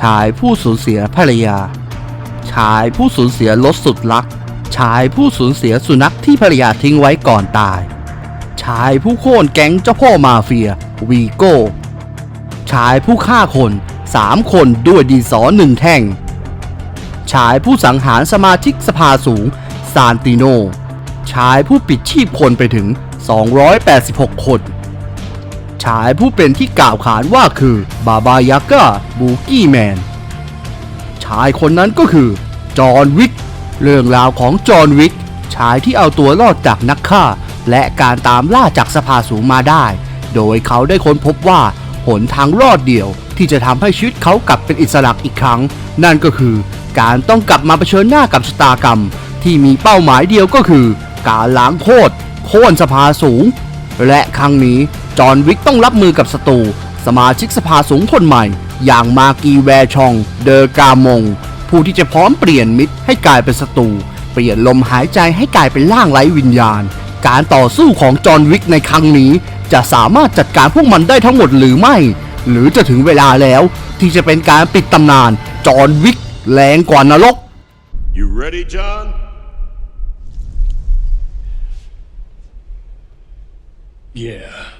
ชายผู้สูญเสียภรรยา ชายผู้สูญเสียรถสุดลัก ชายผู้สูญเสียสุนัขที่ภรรยาทิ้งไว้ก่อนตาย ชายผู้โค่นแก๊งเจ้าพ่อมาเฟีย วีโก้ ชายผู้ฆ่าคนสามคนด้วยดีสอหนึ่งแท่ง ชายผู้สังหารสมาชิกสภาสูง ซานติโน ชายผู้ปิดชีพคนไปถึง 286 คน ชายผู้เป็นที่กล่าวขานว่าคือบาบายาก้าบูกี้แมน ชายคนนั้นก็คือ จอห์นวิก เรื่องราวของจอห์นวิก ชายที่เอาตัวรอดจากนักฆ่า และการตามล่าจากสภาสูงมาได้ โดยเขาได้ค้นพบว่าหนทางรอดเดียวที่จะทำให้ชีวิตเขากลับเป็นอิสระอีกครั้ง นั่นก็คือการต้องกลับมาเผชิญหน้ากับชะตากรรม ที่มีเป้าหมายเดียวก็คือ การล้างโคตรโค่นสภาสูง และครั้งนี้ จอห์นวิกต้องรับมือกับศัตรูสมาชิกสภาสูงคนใหม่ อย่างมากีแวร์ชอง เดอกามง ผู้ที่จะพร้อมเปลี่ยนมิตรให้กลายเป็นศัตรูเปลี่ยนลมหายใจให้กลายเป็นร่างไร้วิญญาณ การต่อสู้ของจอห์นวิกในครั้งนี้ จะสามารถจัดการพวกมันได้ทั้งหมดหรือไม่ หรือจะถึงเวลาแล้ว ที่จะเป็นการปิดตำนานจอห์นวิกแรงกว่านรก You ready, John? Yeah.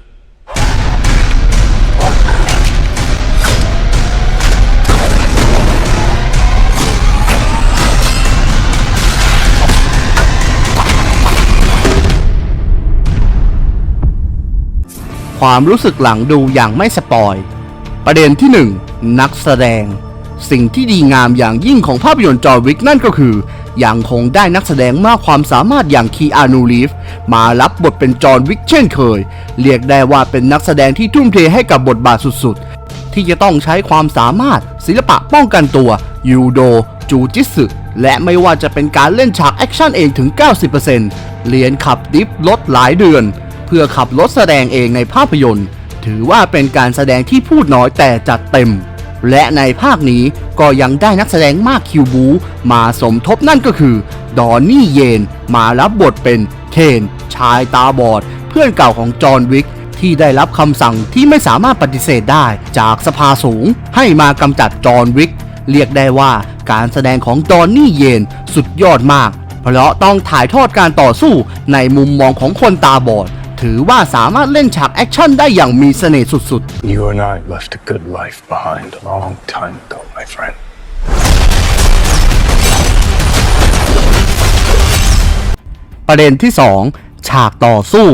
ความรู้สึกหลังดูอย่างไม่สปอย ประเด็นที่ 1 นักแสดง สิ่งที่ดีงามอย่างยิ่งของภาพยนตร์จอวิกนั่นก็คือ ยังคงได้นักแสดงมากความสามารถอย่างคีอานูรีฟมารับบทเป็นจอห์นวิกเช่นเคย เรียกได้ว่าเป็นนักแสดงที่ทุ่มเทให้กับบทบาทสุดๆ ที่จะต้องใช้ความสามารถ ศิลปะป้องกันตัวยูโด จูจิสึและไม่ว่าจะเป็นการเล่นฉากแอคชั่นเองถึง 90%เรียนขับดิฟรถหลายเดือน พื่อขับรถแสดงเองในภาพยนตร์ ถือว่าเป็นการแสดงที่พูดน้อยแต่จัดเต็ม และในภาคนี้ก็ยังได้นักแสดงมากคิวบู มาสมทบนั่นก็คือ ดอนนี่เยน มารับบทเป็นเคนชายตาบอด เพื่อนเก่าของจอห์นวิกที่ได้รับคำสั่งที่ไม่สามารถปฏิเสธได้จากสภาสูงให้มากำจัดจอห์นวิก เรียกได้ว่าการแสดงของดอนนี่เยนสุดยอดมาก เพราะต้องถ่ายทอดการต่อสู้ในมุมมองของคนตาบอด ถือว่าสามารถเล่นฉากแอคชั่นได้อย่างมีเสน่ห์สุด You and I left a good life behind a long time ago, my friend. ๆประเด็นที่ 2 ฉากต่อสู้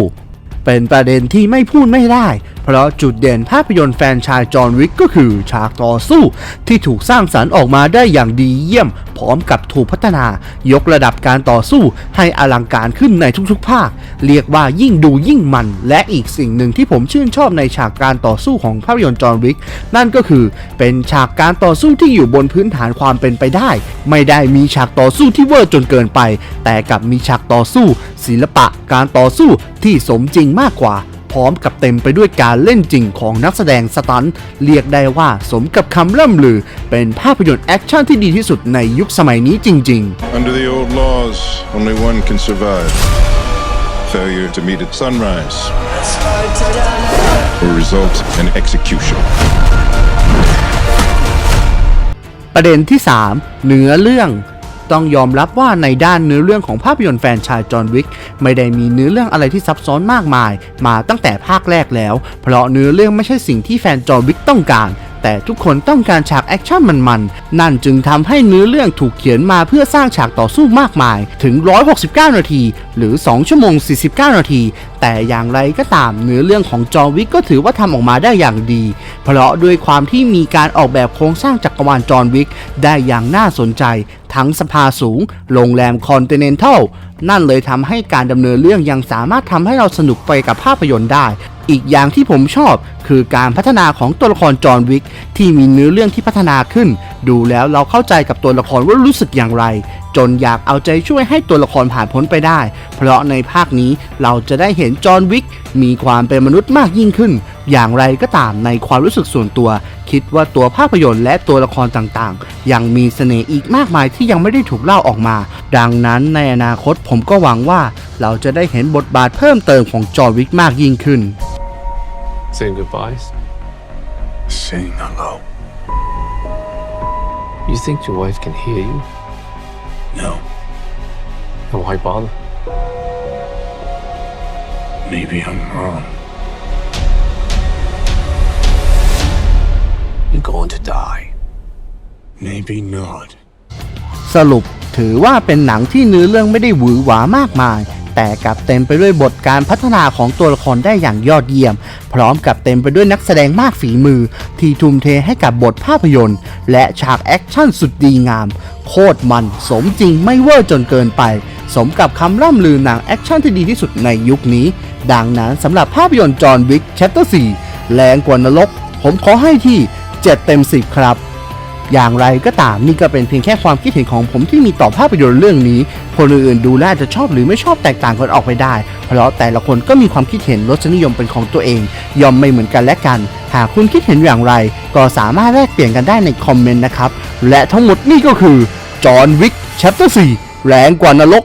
เป็นประเด็นที่ไม่พูดไม่ได้ เพราะจุดเด่นภาพยนตร์แฟนชายจอห์นวิกก็คือฉากต่อสู้ ที่ถูกสร้างสรรค์ออกมาได้อย่างดีเยี่ยม พร้อมกับถูกพัฒนา ยกระดับการต่อสู้ให้อลังการขึ้นในทุกๆภาค เรียกว่ายิ่งดูยิ่งมัน และอีกสิ่งหนึ่งที่ผมชื่นชอบในฉากการต่อสู้ของภาพยนตร์จอห์นวิกนั่นก็คือเป็นฉากการต่อสู้ที่อยู่บนพื้นฐานความเป็นไปได้ ไม่ได้มีฉากต่อสู้ที่เวอร์จนเกินไป แต่กลับมีฉากต่อสู้ ศิลปะการต่อสู้ที่สมจริงมากกว่า พร้อมกับเต็มไปด้วยการเล่นจริงของนักแสดงสตันท์เรียกได้ว่าสมกับคำล่ำลือ เป็นภาพยนตร์แอคชั่นที่ดีที่สุดในยุคสมัยนี้จริง ๆ Under the old laws, only one can survive. Failure to meet at sunrise will result in execution. ประเด็นที่ 3เนื้อเรื่อง ต้องยอมรับว่าในด้านเนื้อเรื่องของภาพยนตร์แฟนชายจอห์นวิกไม่ได้มีเนื้อเรื่องอะไรที่ซับซ้อนมากมาย มาตั้งแต่ภาคแรกแล้ว เพราะเนื้อเรื่องไม่ใช่สิ่งที่แฟนจอห์นวิกต้องการ แต่ทุกคนต้องการฉากแอคชั่นมันๆ นั่นจึงทำให้เนื้อเรื่องถูกเขียนมาเพื่อสร้างฉากต่อสู้มากมายถึง 169 นาที หรือ 2 ชั่วโมง 49 นาที แต่อย่างไรก็ตามเนื้อเรื่องของจอวิกก็ถือว่าทำออกมาได้อย่างดี เพราะด้วยความที่มีการออกแบบโครงสร้างจักรวาลจอวิกได้อย่างน่าสนใจ ทั้งสภาสูง โรงแรมคอนติเนนทัลนั่นเลยทำให้การดำเนินเรื่องยังสามารถทำให้เราสนุกไปกับภาพยนตร์ได้ อีกอย่างที่ผมชอบคือการพัฒนาของตัวละครจอห์นวิกที่มีเนื้อเรื่องที่พัฒนาขึ้น ดูแล้วเราเข้าใจกับตัวละครว่ารู้สึกอย่างไร จนอยากเอาใจช่วยให้ตัวละครผ่านพ้นไปได้ เพราะในภาคนี้เราจะได้เห็นจอห์นวิกมีความเป็นมนุษย์มากยิ่งขึ้น อย่างไรก็ตามในความรู้สึกส่วนตัว คิดว่าตัวภาพยนตร์และตัวละครต่างๆ ยังมีเสน่ห์อีกมากมายที่ยังไม่ได้ถูกเล่าออกมา ดังนั้นในอนาคตผมก็หวังว่า เราจะได้เห็นบทบาทเพิ่มเติมของจอห์นวิกมากยิ่งขึ้น Saying goodbyes. Saying hello. You think your wife can hear you? No. Then why bother? Maybe I'm wrong. You're going to die. Maybe not. สรุปถือว่าเป็นหนังที่เนื้อเรื่องไม่ได้หวือหวามากมาย แต่กลับเต็มไปด้วยบทการพัฒนาของตัวละครได้อย่างยอดเยี่ยม พร้อมกับเต็มไปด้วยนักแสดงมากฝีมือ ที่ทุ่มเทให้กับบทภาพยนตร์ และฉากแอคชั่นสุดดีงาม โคตรมันสมจริงไม่เวอร์จนเกินไป สมกับคำร่ำลือหนังแอคชั่นที่ดีที่สุดในยุคนี้ ดังนั้นสำหรับภาพยนตร์จอห์นวิกแชปเตอร์4แรงกว่านรก ผมขอให้ที่ 7 เต็ม 10 ครับ อย่างไรก็ตามนี่ก็เป็นเพียงแค่ความคิดเห็นของผมที่มีต่อภาพยนตร์เรื่องนี้ คนอื่นๆดูแล้วอาจะชอบหรือไม่ชอบแตกต่างกันออกไปได้ เพราะแต่ละคนก็มีความคิดเห็นรสนิยมเป็นของตัวเองยอมไม่เหมือนกันและกัน หากคุณคิดเห็นอย่างไร ก็สามารถแลกเปลี่ยนกันได้ในคอมเมนต์นะครับ และทั้งหมดนี่ก็คือจอห์นวิกแชปเตอร์4แรงกว่านรก